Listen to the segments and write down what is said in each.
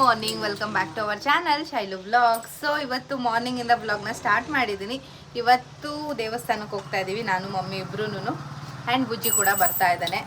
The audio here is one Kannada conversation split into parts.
Morning welcome back to our channel Shailu blog so ಇವತ್ತು ಮಾರ್ನಿಂಗಿಂದ ಬ್ಲಾಗ್ನ ಸ್ಟಾರ್ಟ್ ಮಾಡಿದ್ದೀನಿ. ಇವತ್ತು ದೇವಸ್ಥಾನಕ್ಕೆ ಹೋಗ್ತಾ ಇದ್ದೀವಿ ನಾನು, ಮಮ್ಮಿ ಇಬ್ರು ಆ್ಯಂಡ್ ಬುಜ್ಜಿ ಕೂಡ ಬರ್ತಾ ಇದ್ದಾನೆ.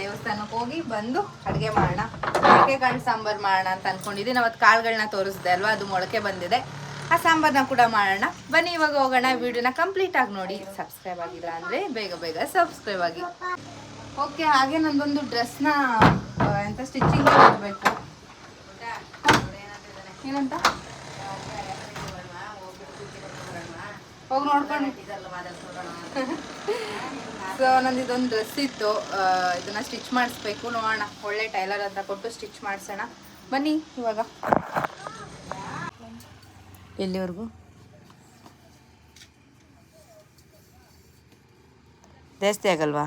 ದೇವಸ್ಥಾನಕ್ಕೆ ಹೋಗಿ ಬಂದು ಅಡುಗೆ ಮಾಡೋಣ. ಮೊಳಕೆ ಕಾಳು ಸಾಂಬಾರು ಮಾಡೋಣ ಅಂತ ಅಂದ್ಕೊಂಡಿದ್ದೀನಿ ಅವತ್ತು ಕಾಳುಗಳನ್ನ ತೋರಿಸಿದೆ ಅಲ್ವಾ? ಅದು ಮೊಳಕೆ ಬಂದಿದೆ. ಆ ಸಾಂಬಾರನ್ನ ಕೂಡ ಮಾಡೋಣ. ಬನ್ನಿ, ಇವಾಗ ಹೋಗೋಣ. ವಿಡಿಯೋನ ಕಂಪ್ಲೀಟ್ ಆಗಿ ನೋಡಿ. ಸಬ್ಸ್ಕ್ರೈಬ್ ಆಗಿಲ್ಲ ಅಂದರೆ ಬೇಗ ಬೇಗ ಸಬ್ಸ್ಕ್ರೈಬ್ ಆಗಿ. ಓಕೆ ಹಾಗೆ ನಂದೊಂದು ಡ್ರೆಸ್ನ ಎಂಥ ಸ್ಟಿಚಿಂಗ್ ಮಾಡಬೇಕು. ಏನಂತ? ಹೋಗಿ ನೋಡ್ಕೊಂಡು. ಸೊ ನಂದು ಇದೊಂದು ಡ್ರೆಸ್ ಇತ್ತು. ಇದನ್ನ ಸ್ಟಿಚ್ ಮಾಡಿಸ್ಬೇಕು. ನೋಡೋಣ. ಒಳ್ಳೆ ಟೈಲರ್ ಹತ್ರ ಕೊಟ್ಟು ಸ್ಟಿಚ್ ಮಾಡಿಸೋಣ. ಬನ್ನಿ ಇವಾಗ. ಎಲ್ಲಿವರೆಗೂ? ಜಾಸ್ತಿ ಆಗಲ್ವಾ?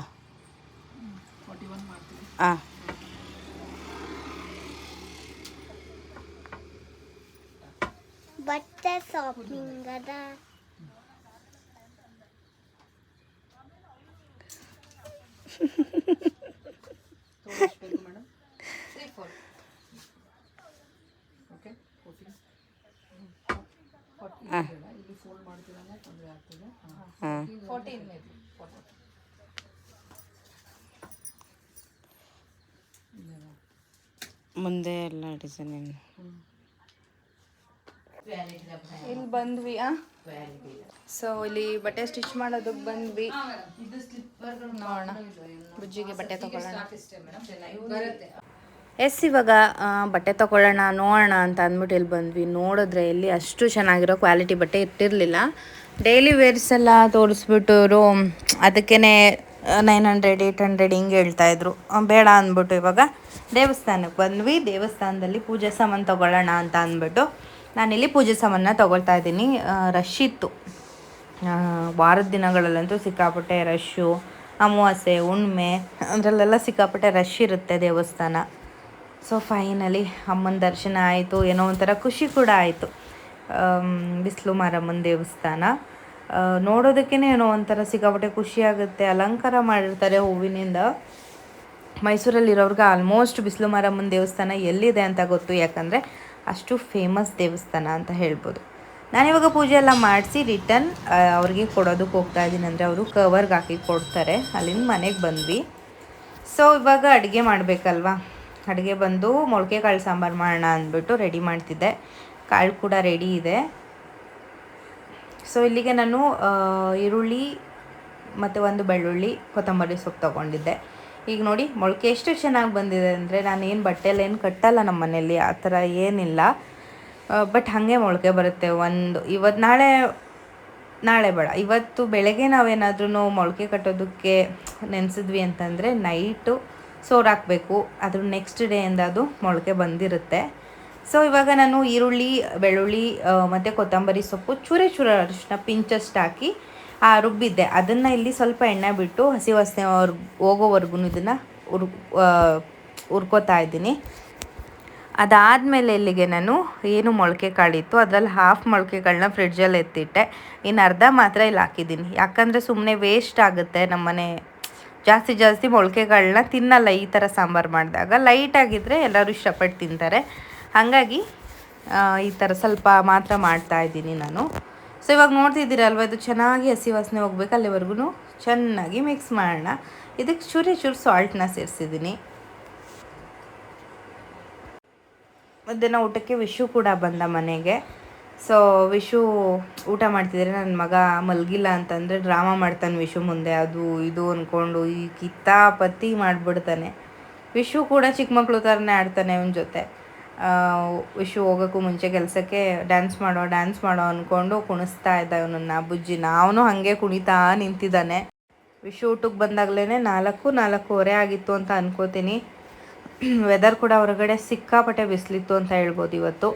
ಹಾಂ ಬಟ್ಟೆ ಶಾಪಿಂಗ್ ಅದ ಮುಂದೆ ಎಲ್ಲ ಡಿಸೈನ್ ಇಲ್ಲಿ ಬಂದ್ವಿ ಸೊ ಇಲ್ಲಿ ಬಟ್ಟೆ ಸ್ಟಿಚ್ ಮಾಡೋದಕ್ಕೆ ಬಂದ್ವಿ. ನೋಡೋಣ. ಬುಜ್ಜಿಗೆ ಬಟ್ಟೆ ತಗೊಳ್ಳೋಣ. ಎಸ್, ಇವಾಗ ಬಟ್ಟೆ ತಗೊಳ್ಳೋಣ, ನೋಡೋಣ ಅಂತ ಅಂದ್ಬಿಟ್ಟು ಇಲ್ಲಿ ಬಂದ್ವಿ. ನೋಡಿದ್ರೆ ಇಲ್ಲಿ ಅಷ್ಟು ಚೆನ್ನಾಗಿರೋ ಕ್ವಾಲಿಟಿ ಬಟ್ಟೆ ಇಟ್ಟಿರಲಿಲ್ಲ. ಡೈಲಿ ವೇರ್ಸ್ ಎಲ್ಲ ತೋರಿಸ್ಬಿಟ್ಟು ಅದಕ್ಕೇ ನೈನ್ ಹಂಡ್ರೆಡ್ ಏಯ್ಟ್ ಹಂಡ್ರೆಡ್ ಹಿಂಗೆ ಹೇಳ್ತಾಯಿದ್ರು ಬೇಡ ಅಂದ್ಬಿಟ್ಟು ಇವಾಗ ದೇವಸ್ಥಾನಕ್ಕೆ ಬಂದ್ವಿ. ದೇವಸ್ಥಾನದಲ್ಲಿ ಪೂಜೆ ಸಾಮಾನು ತಗೊಳ್ಳೋಣ ಅಂತ ಅಂದ್ಬಿಟ್ಟು. ನಾನಿಲ್ಲಿ ಪೂಜೆ ಸಾಮಾನ ತಗೊಳ್ತಾ ಇದ್ದೀನಿ. ರಶ್ ಇತ್ತು. ವಾರದ ದಿನಗಳಲ್ಲಂತೂ ಸಿಕ್ಕಾಪಟ್ಟೆ ರಶ್ಶು ಅಮಾವಾಸ್ಯೆ ಉಣ್ಮೆ ಅದರಲ್ಲೆಲ್ಲ ಸಿಕ್ಕಾಪಟ್ಟೆ ರಶ್ ಇರುತ್ತೆ ದೇವಸ್ಥಾನ. ಸೊ ಫೈನಲಿ ಅಮ್ಮನ ದರ್ಶನ ಆಯಿತು. ಏನೋ ಒಂಥರ ಖುಷಿ ಕೂಡ ಆಯಿತು. ಬಿಸಿಲು ಮಾರಮ್ಮನ ದೇವಸ್ಥಾನ. ನೋಡೋದಕ್ಕೇ ಏನೋ ಒಂಥರ ಸಿಕ್ಕಾಪಟ್ಟೆ ಖುಷಿ ಆಗುತ್ತೆ. ಅಲಂಕಾರ ಮಾಡಿರ್ತಾರೆ ಹೂವಿನಿಂದ. ಮೈಸೂರಲ್ಲಿರೋರ್ಗೆ ಆಲ್ಮೋಸ್ಟ್ ಬಿಸಿಲು ಮಾರಮ್ಮನ ದೇವಸ್ಥಾನ ಎಲ್ಲಿದೆ ಅಂತ ಗೊತ್ತು. ಯಾಕಂದರೆ ಅಷ್ಟು ಫೇಮಸ್ ದೇವಸ್ಥಾನ ಅಂತ ಹೇಳ್ಬೋದು. ನಾನಿವಾಗ ಪೂಜೆ ಎಲ್ಲ ಮಾಡಿಸಿ ರಿಟರ್ನ್ ಅವ್ರಿಗೆ ಕೊಡೋದಕ್ಕೆ ಹೋಗ್ತಾ ಇದ್ದೀನಿ. ಅಂದರೆ ಅವರು ಕವರ್ಗೆ ಹಾಕಿ ಕೊಡ್ತಾರೆ. ಅಲ್ಲಿಂದ ಮನೆಗೆ ಬಂದ್ವಿ. ಸೊ ಇವಾಗ ಅಡುಗೆ ಮಾಡಬೇಕಲ್ವಾ? ಅಡುಗೆ ಬಂದು ಮೊಳಕೆ ಕಾಳು ಸಾಂಬಾರು ಮಾಡೋಣ ಅಂದ್ಬಿಟ್ಟು ರೆಡಿ ಮಾಡ್ತಿದ್ದೆ. ಕಾಳು ಕೂಡ ರೆಡಿ ಇದೆ. ಸೊ ಇಲ್ಲಿಗೆ ನಾನು ಈರುಳ್ಳಿ ಮತ್ತು ಒಂದು ಬೆಳ್ಳುಳ್ಳಿ, ಕೊತ್ತಂಬರಿ ಸೊಪ್ಪು ತೊಗೊಂಡಿದ್ದೆ. ಈಗ ನೋಡಿ, ಮೊಳಕೆ ಎಷ್ಟು ಚೆನ್ನಾಗಿ ಬಂದಿದೆ ಅಂದರೆ ನಾನು ಏನು ಬಟ್ಟೆಲ್ಲ ಏನು ಕಟ್ಟಲ್ಲ ನಮ್ಮ ಮನೆಯಲ್ಲಿ, ಆ ಥರ ಏನಿಲ್ಲ. ಬಟ್ ಹಾಗೆ ಮೊಳಕೆ ಬರುತ್ತೆ. ಒಂದು ಇವತ್ತು ನಾಳೆ ನಾಳೆ ಬೇಡ. ಇವತ್ತು ಬೆಳಗ್ಗೆ ನಾವೇನಾದ್ರೂ ಮೊಳಕೆ ಕಟ್ಟೋದಕ್ಕೆ ನೆನೆಸಿದ್ವಿ ಅಂತಂದರೆ ನೈಟು ಸೋರ್ ಹಾಕಬೇಕು. ಅದ್ರ ನೆಕ್ಸ್ಟ್ ಡೇಯಿಂದ ಅದು ಮೊಳಕೆ ಬಂದಿರುತ್ತೆ. ಸೊ ಇವಾಗ ನಾನು ಈರುಳ್ಳಿ, ಬೆಳ್ಳುಳ್ಳಿ ಮತ್ತು ಕೊತ್ತಂಬರಿ ಸೊಪ್ಪು ಚೂರೇ ಚೂರ ಅರಿಶಿನ ಪಿಂಚಷ್ಟು ಹಾಕಿ ಆ, ರುಬ್ಬಿದ್ದೆ. ಅದನ್ನು ಇಲ್ಲಿ ಸ್ವಲ್ಪ ಎಣ್ಣೆ ಬಿಟ್ಟು ಹಸಿ ವಾಸನೆ ಹೋಗೋವರೆಗೂ ಇದನ್ನು ಉರ್ ಹುರ್ಕೋತಾ ಇದ್ದೀನಿ. ಅದಾದಮೇಲೆ ಇಲ್ಲಿಗೆ ನಾನು ಏನು ಮೊಳಕೆ ಕಾಳಿತ್ತು ಅದರಲ್ಲಿ ಹಾಫ್ ಮೊಳಕೆಗಳನ್ನ ಫ್ರಿಡ್ಜಲ್ಲಿ ಎತ್ತಿಟ್ಟೆ. ಇನ್ನು ಅರ್ಧ ಮಾತ್ರ ಇಲ್ಲಿ ಹಾಕಿದ್ದೀನಿ. ಯಾಕಂದರೆ ಸುಮ್ಮನೆ ವೇಸ್ಟ್ ಆಗುತ್ತೆ ನಮ್ಮನೆ. ಜಾಸ್ತಿ ಜಾಸ್ತಿ ಮೊಳಕೆಗಳನ್ನ ತಿನ್ನಲ್ಲ ಈ ಥರ ಸಾಂಬಾರು ಮಾಡಿದಾಗ. ಲೈಟಾಗಿದ್ದರೆ ಎಲ್ಲರೂ ಇಷ್ಟಪಟ್ಟು ತಿಂತಾರೆ. ಹಾಗಾಗಿ ಈ ಥರ ಸ್ವಲ್ಪ ಮಾತ್ರ ಮಾಡ್ತಾ ಇದ್ದೀನಿ ನಾನು. ಸೊ ಇವಾಗ ನೋಡ್ತಿದ್ದೀರಲ್ವ ಇದು ಚೆನ್ನಾಗಿ ಹಸಿ ವಾಸನೆ ಹೋಗ್ಬೇಕು ಅಲ್ಲಿವರೆಗೂ ಚೆನ್ನಾಗಿ ಮಿಕ್ಸ್ ಮಾಡೋಣ. ಇದಕ್ಕೆ ಚೂರಿ ಚೂರು ಸಾಲ್ಟನ್ನ ಸೇರಿಸಿದ್ದೀನಿ. ಮಧ್ಯಾಹ್ನ ಊಟಕ್ಕೆ ವಿಶು ಕೂಡ ಬಂದ ಮನೆಗೆ. ಸೊ ವಿಶು ಊಟ ಮಾಡ್ತಿದ್ರೆ. ನನ್ನ ಮಗ ಮಲಗಿಲ್ಲ ಅಂತಂದರೆ ಡ್ರಾಮಾ ಮಾಡ್ತಾನೆ ವಿಶು ಮುಂದೆ. ಅದು ಇದು ಅಂದ್ಕೊಂಡು ಈ ಕಿತ್ತಾಪತ್ತಿ ಮಾಡಿಬಿಡ್ತಾನೆ. ವಿಶು ಕೂಡ ಚಿಕ್ಕ ಮಕ್ಕಳು ಥರನೇ ಆಡ್ತಾನೆ ಅವನ ಜೊತೆ. ವಿಶು ಹೋಗೋಕ್ಕೂ ಮುಂಚೆ ಕೆಲಸಕ್ಕೆ ಡ್ಯಾನ್ಸ್ ಮಾಡೋ ಡ್ಯಾನ್ಸ್ ಮಾಡೋ ಅಂದ್ಕೊಂಡು ಕುಣಿಸ್ತಾ ಇದ್ದ ಇವನನ್ನ ಬುಜ್ಜಿನ ಅವನು ಹಾಗೆ ಕುಣಿತಾ ನಿಂತಿದ್ದಾನೆ. ವಿಶು ಊಟಕ್ಕೆ ಬಂದಾಗಲೇ ನಾಲ್ಕು, ನಾಲ್ಕೂವರೆ ಆಗಿತ್ತು ಅಂತ ಅನ್ಕೋತೀನಿ. ವೆದರ್ ಕೂಡ ಹೊರಗಡೆ ಸಿಕ್ಕಾಪಟ್ಟೆ ಬಿಸಿಲಿತ್ತು ಅಂತ ಹೇಳ್ಬೋದು ಇವತ್ತು.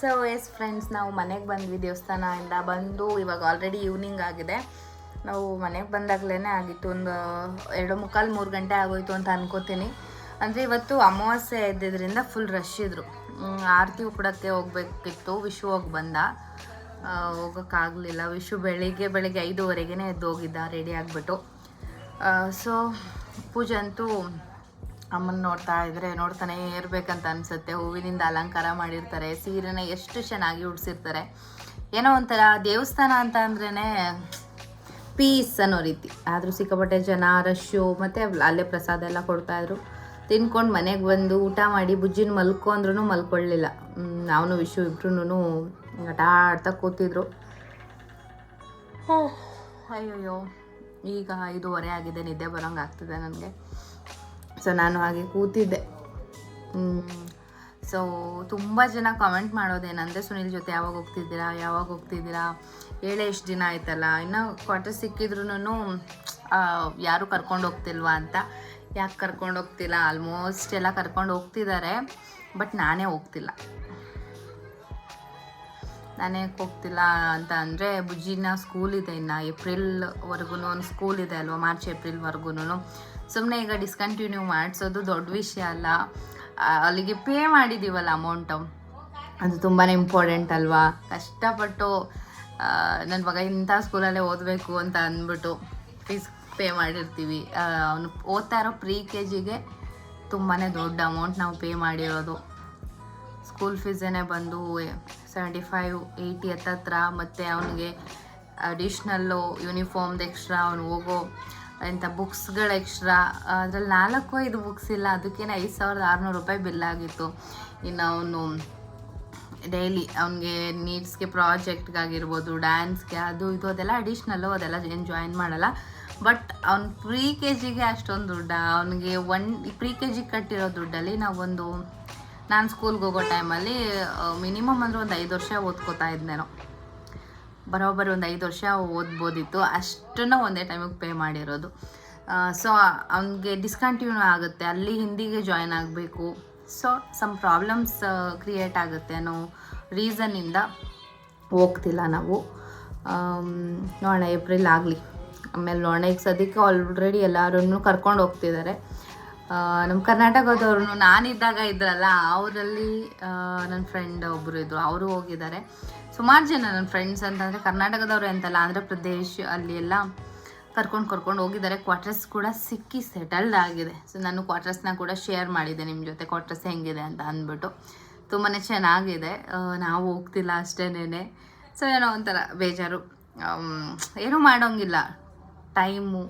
ಸೊ ಎಸ್ ಫ್ರೆಂಡ್ಸ್ ನಾವು ಮನೆಗೆ ಬಂದ್ವಿ ದೇವಸ್ಥಾನದಿಂದ ಬಂದು ಇವಾಗ ಆಲ್ರೆಡಿ ಈವ್ನಿಂಗ್ ಆಗಿದೆ. ನಾವು ಮನೆಗೆ ಬಂದಾಗಲೇ ಆಗಿತ್ತು ಒಂದು ಎರಡು ಮುಕ್ಕಾಲು ಮೂರು ಗಂಟೆ ಆಗೋಯ್ತು ಅಂತ ಅನ್ಕೋತೀನಿ. ಅಂದರೆ ಇವತ್ತು ಅಮಾವಾಸ್ಯೆ ಇದ್ದಿದ್ದರಿಂದ ಫುಲ್ ರಶ್ ಹ್ಮ್, ಆರತಿ ಉಪ್ಪಡಕ್ಕೆ ಹೋಗ್ಬೇಕಿತ್ತು ವಿಶು ಹೋಗಿ ಬಂದ. ಹೋಗೋಕ್ಕಾಗಲಿಲ್ಲ ವಿಶು ಬೆಳಿಗ್ಗೆ ಬೆಳಿಗ್ಗೆ ಐದುವರೆಗೆ ಎದ್ದು ಹೋಗಿದ್ದ ರೆಡಿ ಆಗಿಬಿಟ್ಟು. ಸೊ ಪೂಜೆ ಅಂತೂ ಅಮ್ಮನ ನೋಡ್ತಾ ಇದ್ರೆ ನೋಡ್ತಾನೆ ಇರ್ಬೇಕಂತ ಅನ್ಸುತ್ತೆ. ಹೂವಿನಿಂದ ಅಲಂಕಾರ ಮಾಡಿರ್ತಾರೆ. ಸೀರೆನ ಎಷ್ಟು ಚೆನ್ನಾಗಿ ಉಡ್ಸಿರ್ತಾರೆ. ಏನೋ ಒಂಥರ ದೇವಸ್ಥಾನ ಅಂತ ಅಂದ್ರೇ ಪೀಸ್ ಅನ್ನೋ ರೀತಿ. ಆದರೂ ಸಿಕ್ಕಾಪಟ್ಟೆ ಜನ ರಶ್ಶು ಮತ್ತು ಅಲ್ಲೇ ಪ್ರಸಾದ ಎಲ್ಲ ಕೊಡ್ತಾಯಿದ್ರು ತಿನ್ಕೊಂಡು ಮನೆಗೆ ಬಂದು ಊಟ ಮಾಡಿ ಬುಜ್ಜಿನ ಮಲ್ಕೊ ಅಂದ್ರೂ ಮಲ್ಕೊಳ್ಳಿಲ್ಲ ಅವನು ವಿಶು ಇಬ್ರು ಆಟ ಆಡ್ತಾ ಕೂತಿದ್ರು. ಹೋ ಅಯ್ಯೋಯ್ಯೋ, ಈಗ ಐದೂವರೆ ಆಗಿದೆ, ನಿದ್ದೆ ಬರೋಂಗೆ ಆಗ್ತಿದೆ ನನಗೆ. ಸೊ ನಾನು ಹಾಗೆ ಕೂತಿದ್ದೆ. ಸೊ ತುಂಬ ಜನ ಕಾಮೆಂಟ್ ಮಾಡೋದೇನಂದರೆ, ಸುನಿಲ್ ಜೊತೆ ಯಾವಾಗ ಹೋಗ್ತಿದ್ದೀರಾ? ಯಾವಾಗ ಹೋಗ್ತಿದ್ದೀರಾ? ಹೇಳೇ ಎಷ್ಟು ದಿನ ಆಯ್ತಲ್ಲ? ಇನ್ನು ಕ್ವಾರ್ಟರ್ ಸಿಕ್ಕಿದ್ರೂ ಯಾರು ಕರ್ಕೊಂಡು ಹೋಗ್ತಿಲ್ವಾ ಅಂತ? ಯಾಕೆ ಕರ್ಕೊಂಡು ಹೋಗ್ತಿಲ್ಲ? ಆಲ್ಮೋಸ್ಟ್ ಎಲ್ಲ ಕರ್ಕೊಂಡು ಹೋಗ್ತಿದ್ದಾರೆ ಬಟ್ ನಾನೇ ಹೋಗ್ತಿಲ್ಲ. ನಾನೇ ಹೋಗ್ತಿಲ್ಲ ಅಂತ ಅಂದರೆ ಬುಜ್ಜಿನ ಸ್ಕೂಲ್ ಇದೆ ಇನ್ನು ಏಪ್ರಿಲ್ವರೆಗೂ ಒಂದು ಸ್ಕೂಲ್ ಇದೆ ಅಲ್ವಾ ಮಾರ್ಚ್ ಏಪ್ರಿಲ್ವರೆಗೂ ಸುಮ್ಮನೆ ಈಗ ಡಿಸ್ಕಂಟಿನ್ಯೂ ಮಾಡಿಸೋದು ದೊಡ್ಡ ವಿಷಯ ಅಲ್ಲ. ಅಲ್ಲಿಗೆ ಪೇ ಮಾಡಿದ್ದೀವಲ್ಲ ಅಮೌಂಟು ಅದು ತುಂಬಾ ಇಂಪಾರ್ಟೆಂಟ್ ಅಲ್ವಾ? ಕಷ್ಟಪಟ್ಟು ನನ್ನ ಮಗ ಇಂಥ ಸ್ಕೂಲಲ್ಲೇ ಓದಬೇಕು ಅಂತ ಅಂದ್ಬಿಟ್ಟು ಫೀಸ್ ಪೇ ಮಾಡಿರ್ತೀವಿ. ಅವನು ಓದ್ತಾ ಇರೋ ಪ್ರೀ ಕೆ ಜಿಗೆ ತುಂಬಾ ದೊಡ್ಡ ಅಮೌಂಟ್ ನಾವು ಪೇ ಮಾಡಿರೋದು. ಸ್ಕೂಲ್ ಫೀಸೇನೆ ಬಂದು ಸೆವೆಂಟಿ ಫೈವ್ ಏಯ್ಟಿ ಹತ್ತತ್ರ ಮತ್ತು ಅವನಿಗೆ ಅಡಿಷ್ನಲ್ಲು ಯೂನಿಫಾರ್ಮ್ದು ಎಕ್ಸ್ಟ್ರಾ ಅವ್ನು ಹೋಗೋ ಇಂಥ ಬುಕ್ಸ್ಗಳು ಎಕ್ಸ್ಟ್ರಾ ಅದ್ರಲ್ಲಿ ನಾಲ್ಕು ಐದು ಬುಕ್ಸ್ ಇಲ್ಲ, ಅದಕ್ಕೇನೆ ಐದು ಸಾವಿರದ ಆರುನೂರು ರೂಪಾಯಿ ಬಿಲ್ ಆಗಿತ್ತು. ಇನ್ನು ಅವನು ಡೈಲಿ ಅವನಿಗೆ ನೀಡ್ಸ್ಗೆ ಪ್ರಾಜೆಕ್ಟ್ಗಾಗಿರ್ಬೋದು ಡ್ಯಾನ್ಸ್ಗೆ ಅದು ಇದು, ಅದೆಲ್ಲ ಅಡಿಷ್ನಲ್ಲು ಅದೆಲ್ಲ ಏನು ಜಾಯಿನ್ ಮಾಡಲ್ಲ. ಬಟ್ ಅವ್ನು ಪ್ರೀ ಕೆ ಜಿಗೆ ಅಷ್ಟೊಂದು ದುಡ್ಡ, ಅವನಿಗೆ ಒನ್ ಪ್ರೀ ಕೆ ಜಿಗೆ ಕಟ್ಟಿರೋ ದುಡ್ಡಲ್ಲಿ ನಾವೊಂದು ನಾನು ಸ್ಕೂಲ್ಗೆ ಹೋಗೋ ಟೈಮಲ್ಲಿ ಮಿನಿಮಮ್ ಅಂದರೆ ಒಂದು ಐದು ವರ್ಷ ಓದ್ಕೋತಾ ಇದ್ನೇನೋ. ಬರೋಬ್ಬರಿ ಒಂದು ಐದು ವರ್ಷ ಓದ್ಬೋದಿತ್ತು. ಅಷ್ಟನ್ನು ಒಂದೇ ಟೈಮಿಗೆ ಪೇ ಮಾಡಿರೋದು. ಸೊ ಅವನಿಗೆ ಡಿಸ್ಕಂಟಿನ್ಯೂ ಆಗುತ್ತೆ. ಅಲ್ಲಿ ಹಿಂದಿಗೆ ಜಾಯ್ನ್ ಆಗಬೇಕು. ಸೊ ಸಮ್ ಪ್ರಾಬ್ಲಮ್ಸ್ ಕ್ರಿಯೇಟ್ ಆಗುತ್ತೆ ಅನ್ನೋ ರೀಸನ್ನಿಂದ ಹೋಗ್ತಿಲ್ಲ ನಾವು. ನೋಡೋಣ ಏಪ್ರಿಲ್ ಆಗಲಿ. ಆಮೇಲೆ ನೋಡೋಣ, ಈಗ ಸದ್ಯಕ್ಕೆ ಆಲ್ರೆಡಿ ಎಲ್ಲರೂ ಕರ್ಕೊಂಡು ಹೋಗ್ತಿದ್ದಾರೆ ನಮ್ಮ ಕರ್ನಾಟಕದವ್ರು ನಾನಿದ್ದಾಗ ಇದ್ರಲ್ಲ, ಅವರಲ್ಲಿ ನನ್ನ ಫ್ರೆಂಡ್ ಒಬ್ಬರು ಇದ್ದರು ಅವರು ಹೋಗಿದ್ದಾರೆ. ಸುಮಾರು ಜನ ನನ್ನ ಫ್ರೆಂಡ್ಸ್ ಅಂತಂದರೆ ಕರ್ನಾಟಕದವರು ಅಂತಲ್ಲ, ಆಂಧ್ರ ಪ್ರದೇಶ ಅಲ್ಲಿ ಎಲ್ಲ ಕರ್ಕೊಂಡು ಕರ್ಕೊಂಡು ಹೋಗಿದ್ದಾರೆ. ಕ್ವಾರ್ಟರ್ಸ್ ಕೂಡ ಸಿಕ್ಕಿ ಸೆಟಲ್ಡ್ ಆಗಿದೆ. ಸೊ ನಾನು ಕ್ವಾರ್ಟರ್ಸ್ನ ಕೂಡ ಶೇರ್ ಮಾಡಿದ್ದೆ ನಿಮ್ಮ ಜೊತೆ. ಕ್ವಾರ್ಟರ್ಸ್ ಹೆಂಗಿದೆ ಅಂತ ಅಂದ್ಬಿಟ್ಟು. ತುಂಬಾ ಚೆನ್ನಾಗಿದೆ. ನಾವು ಹೋಗ್ತಿಲ್ಲ ಅಷ್ಟೇನೆ ಸೊ ಏನೋ ಒಂಥರ ಬೇಜಾರು. ಏನೂ ಮಾಡೋಂಗಿಲ್ಲ. ಟೈಮು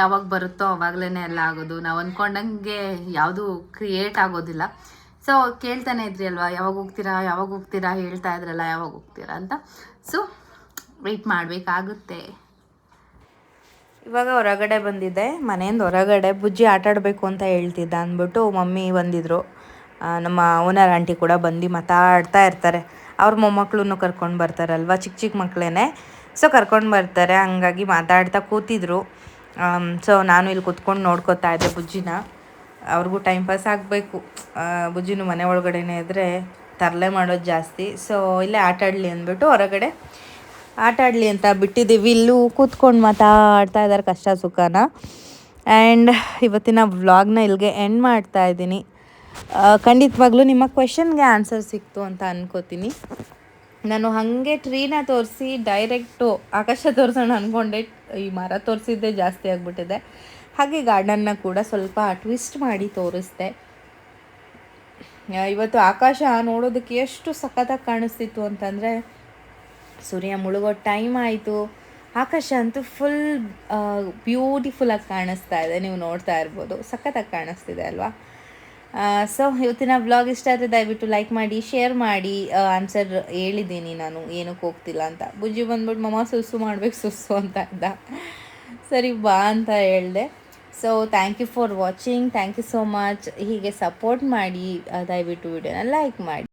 ಯಾವಾಗ ಬರುತ್ತೋ ಅವಾಗಲೇ ಎಲ್ಲ ಆಗೋದು. ನಾವು ಅಂದ್ಕೊಂಡಂಗೆ ಯಾವುದು ಕ್ರಿಯೇಟ್ ಆಗೋದಿಲ್ಲ. ಸೊ ಕೇಳ್ತಾನೆ ಇದ್ರಿ ಅಲ್ವಾ, ಯಾವಾಗ ಹೋಗ್ತೀರಾ ಯಾವಾಗ ಹೋಗ್ತೀರಾ ಹೇಳ್ತಾ ಇದ್ರಲ್ಲ, ಯಾವಾಗ ಹೋಗ್ತೀರಾ ಅಂತ. ಸೊ ವೆಯ್ಟ್ ಮಾಡಬೇಕಾಗುತ್ತೆ. ಇವಾಗ ಹೊರಗಡೆ ಬಂದಿದ್ದೆ, ಮನೆಯಿಂದ ಹೊರಗಡೆ ಬುಜ್ಜಿ ಆಟಾಡಬೇಕು ಅಂತ ಹೇಳ್ತಿದ್ದ ಅಂದ್ಬಿಟ್ಟು ಮಮ್ಮಿ ಬಂದಿದ್ರು. ನಮ್ಮ ಓನರ್ ಆಂಟಿ ಕೂಡ ಬಂದು ಮಾತಾಡ್ತಾ ಇರ್ತಾರೆ. ಅವ್ರ ಮೊಮ್ಮಕ್ಕಳನ್ನು ಕರ್ಕೊಂಡು ಬರ್ತಾರಲ್ವ ಚಿಕ್ಕ ಚಿಕ್ಕ ಮಕ್ಕಳೇನೆ ಸೊ ಕರ್ಕೊಂಡು ಬರ್ತಾರೆ, ಹಂಗಾಗಿ ಮಾತಾಡ್ತಾ ಕೂತಿದ್ರು. ಸೊ ನಾನು ಇಲ್ಲಿ ಕುತ್ಕೊಂಡು ನೋಡ್ಕೋತಾ ಇದ್ದೆ ಬುಜ್ಜಿನ. ಅವ್ರಿಗೂ ಟೈಮ್ ಪಾಸ್ ಆಗಬೇಕು. ಬುಜ್ಜಿನೂ ಮನೆ ಒಳಗಡೆನೇ ಇದ್ದರೆ ತರಲೆ ಮಾಡೋದು ಜಾಸ್ತಿ. ಸೊ ಇಲ್ಲೇ ಆಟ ಆಡಲಿ ಅಂದ್ಬಿಟ್ಟು ಹೊರಗಡೆ ಆಟ ಆಡಲಿ ಅಂತ ಬಿಟ್ಟಿದ್ದೀವಿ. ಇಲ್ಲೂ ಕೂತ್ಕೊಂಡು ಮಾತಾಡ್ತಾ ಇದ್ದಾರೆ ಕಷ್ಟ ಸುಖನ. ಆ್ಯಂಡ್ ಇವತ್ತಿನ ವ್ಲಾಗ್ನ ಇಲ್ಲಿಗೆ ಎಂಡ್ ಮಾಡ್ತಾ ಇದ್ದೀನಿ. ಖಂಡಿತವಾಗ್ಲೂ ನಿಮ್ಮ ಕ್ವೆಶನ್ಗೆ ಆನ್ಸರ್ ಸಿಕ್ತು ಅಂತ ಅನ್ಕೋತೀನಿ. ನಾನು ಹಾಗೆ ಟ್ರೀನ ತೋರಿಸಿ ಡೈರೆಕ್ಟು ಆಕಾಶ ತೋರಿಸೋಣ ಅಂದ್ಕೊಂಡೆ ಈ ಮರ ತೋರಿಸಿದ್ದೆ ಜಾಸ್ತಿ ಆಗಿಬಿಟ್ಟಿದೆ. ಹಾಗೆ ಗಾರ್ಡನ್ನ ಕೂಡ ಸ್ವಲ್ಪ ಟ್ವಿಸ್ಟ್ ಮಾಡಿ ತೋರಿಸ್ದೆ. ಇವತ್ತು ಆಕಾಶ ನೋಡೋದಕ್ಕೆ ಎಷ್ಟು ಸಖತ್ತಾಗಿ ಕಾಣಿಸ್ತಿತ್ತು ಅಂತಂದರೆ ಸೂರ್ಯ ಮುಳುಗೋ ಟೈಮ್ ಆಯಿತು. ಆಕಾಶ ಅಂತೂ ಫುಲ್ ಬ್ಯೂಟಿಫುಲ್ಲಾಗಿ ಕಾಣಿಸ್ತಾ ಇದೆ. ನೀವು ನೋಡ್ತಾ ಇರ್ಬೋದು. ಸಖತ್ತಾಗಿ ಕಾಣಿಸ್ತಿದೆ ಅಲ್ವಾ? ಸೊ ಇವತ್ತಿನ ವ್ಲಾಗ್ ಇಷ್ಟ ಆದರೆ ದಯವಿಟ್ಟು ಲೈಕ್ ಮಾಡಿ ಶೇರ್ ಮಾಡಿ ಆನ್ಸರ್ ಹೇಳಿದ್ದೀನಿ ನಾನು, ಏನಕ್ಕೆ ಹೋಗ್ತಿಲ್ಲ ಅಂತ. ಬುಜ್ಜಿ ಬಂದ್ಬಿಟ್ಟು, ಮಮ್ಮ, ಸುಸ್ಸು ಮಾಡ್ಬೇಕು, ಸುಸ್ಸು ಅಂತ ಇದ್ದ ಸರಿ, ಬಾ ಅಂತ ಹೇಳಿದೆ. So thank you for watching thank you so much ಹೀಗೆ ಸಪೋರ್ಟ್ ಮಾಡಿ ದಯವಿಟ್ಟು ವಿಡಿಯೋನ ಲೈಕ್ ಮಾಡಿ.